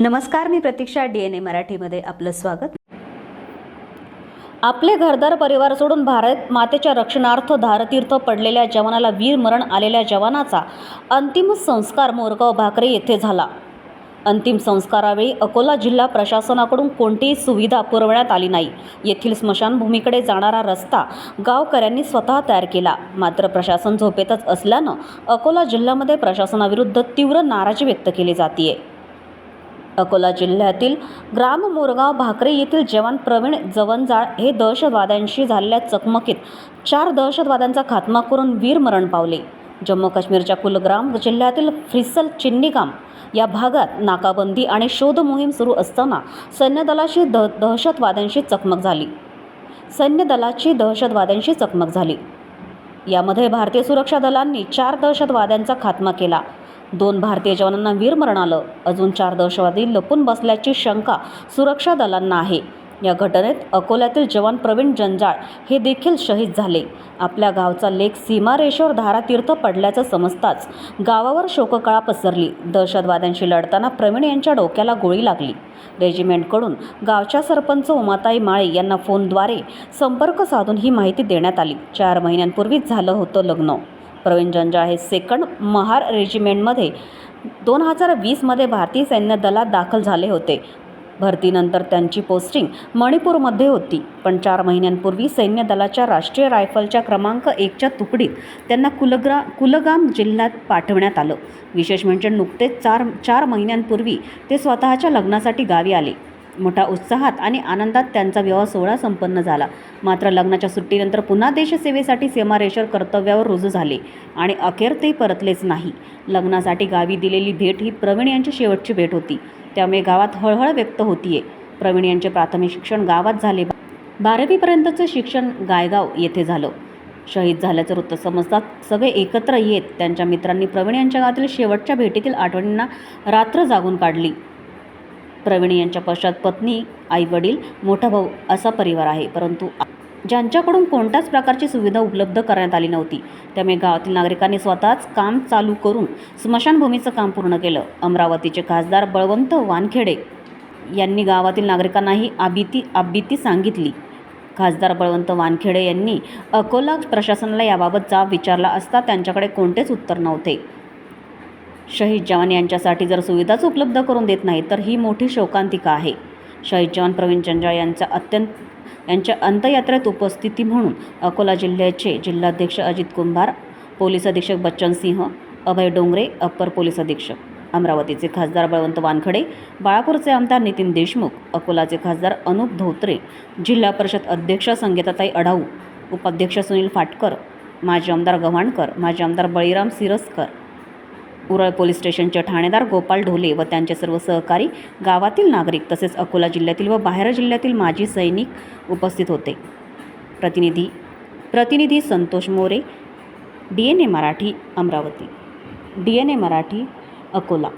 नमस्कार मी प्रतीक्षा D N ए मराठीमध्ये आपलं स्वागत. आपले घरदार परिवार सोडून भारत मातेच्या रक्षणार्थ धारतीर्थ पडलेल्या जवानाला वीरमरण आलेल्या जवानाचा अंतिम संस्कार मोरगाव भाकरे येथे झाला. अंतिम संस्कारावेळी अकोला जिल्हा प्रशासनाकडून कोणतीही सुविधा पुरवण्यात आली नाही. येथील स्मशानभूमीकडे जाणारा रस्ता गावकऱ्यांनी स्वतः तयार केला. मात्र प्रशासन झोपेतच असल्यानं अकोला जिल्ह्यामध्ये प्रशासनाविरुद्ध तीव्र नाराजी व्यक्त केली जातीये. अकोला जिल्ह्यातील ग्राम मोरगाव भाकरे येथील जवान प्रवीण जवंजाळ हे दहशतवाद्यांशी झालेल्या चकमकीत चार दहशतवाद्यांचा खात्मा करून वीरमरण पावले. जम्मू काश्मीरच्या कुलग्राम जिल्ह्यातील फ्रिसल चिन्नीगाम या भागात नाकाबंदी आणि शोध मोहीम सुरू असताना सैन्यदलाशी द दहशतवाद्यांशी चकमक झाली. सैन्यदलाची दहशतवाद्यांशी चकमक झाली. यामध्ये भारतीय सुरक्षा दलांनी चार दहशतवाद्यांचा खात्मा केला. दोन भारतीय जवानांना वीरमरण आलं. अजून चार दहशतवादी लपून बसल्याची शंका सुरक्षा दलांना आहे. या घटनेत अकोल्यातील जवान प्रवीण जंजाळ हे देखील शहीद झाले. आपल्या गावचा लेख सीमारेषेवर धारातीर्थ पडल्याचं समजताच गावावर शोककळा पसरली. दहशतवाद्यांशी लढताना प्रवीण यांच्या डोक्याला गोळी लागली. रेजिमेंटकडून गावच्या सरपंच उमाताई माळे यांना फोनद्वारे संपर्क साधून ही माहिती देण्यात आली. चार महिन्यांपूर्वीच झालं होतं लग्न. प्रवीण जंजाळ हे सेकंड महार रेजिमेंटमध्ये दोन हजार वीसमध्ये भारतीय सैन्य दलात दाखल झाले होते. भरतीनंतर त्यांची पोस्टिंग मणिपूरमध्ये होती. पण चार महिन्यांपूर्वी सैन्य दलाच्या राष्ट्रीय रायफलच्या क्रमांक एकच्या तुकडीत त्यांना कुलग्रा कुलगाम जिल्ह्यात पाठवण्यात आलं. विशेष म्हणजे नुकतेच चार चार महिन्यांपूर्वी ते स्वतःच्या लग्नासाठी गावी आले. मोठ्या उत्साहात आणि आनंदात त्यांचा विवाह सोहळा संपन्न झाला. मात्र लग्नाच्या सुट्टीनंतर पुन्हा देशसेवेसाठी सीमारेषर कर्तव्यावर रुजू झाले आणि अखेर ते परतलेच नाही. लग्नासाठी गावी दिलेली भेट ही प्रवीण यांची शेवटची भेट होती. त्यामुळे गावात हळहळ व्यक्त होतीये. प्रवीण यांचे प्राथमिक शिक्षण गावात झाले. बारावीपर्यंतचं शिक्षण गायगाव येथे झालं. शहीद झाल्याचं वृत्त समजतात सगळे एकत्र येत त्यांच्या मित्रांनी प्रवीण यांच्या गावातील शेवटच्या भेटीतील आठवणींना रात्र जागून काढली. प्रवीण यांच्या पश्चात पत्नी आईवडील मोठा भाऊ असा परिवार आहे. परंतु ज्यांच्याकडून कोणत्याच प्रकारची सुविधा उपलब्ध करण्यात आली नव्हती त्यामुळे गावातील नागरिकांनी स्वतःच काम चालू करून स्मशानभूमीचं काम पूर्ण केलं. अमरावतीचे खासदार बळवंत वानखेडे यांनी गावातील नागरिकांनाही आबिती आबिती सांगितली. खासदार बळवंत वानखेडे यांनी अकोला प्रशासनाला याबाबत जाब विचारला असता त्यांच्याकडे कोणतेच उत्तर नव्हते. शहीद जवान यांच्यासाठी जर सुविधाच उपलब्ध करून देत नाही तर ही मोठी शोकांतिका आहे. शहीद जवान प्रवीण जंजाळ यांचा अत्यंत यांच्या अंत्ययात्रेत उपस्थिती म्हणून अकोला जिल्ह्याचे जिल्हाध्यक्ष अजित कुंभार पोलीस अधीक्षक बच्चन सिंह अभय डोंगरे अप्पर पोलीस अधीक्षक अमरावतीचे खासदार बळवंत वानखडे बाळापूरचे आमदार नितीन देशमुख अकोलाचे खासदार अनुप धोत्रे जिल्हा परिषद अध्यक्ष संगीताताई अढाऊ उपाध्यक्ष सुनील फाटकर माजी आमदार गव्हाणकर माजी आमदार बळीराम सिरस्कर उरळ पोलीस स्टेशनचे ठाणेदार गोपाल ढोले व त्यांचे सर्व सहकारी गावातील नागरिक तसेच अकोला जिल्ह्यातील व बाहेर जिल्ह्यातील माजी सैनिक उपस्थित होते. प्रतिनिधी प्रतिनिधी Santosh More D N A Marathi Amravati. D N A Marathi Akola.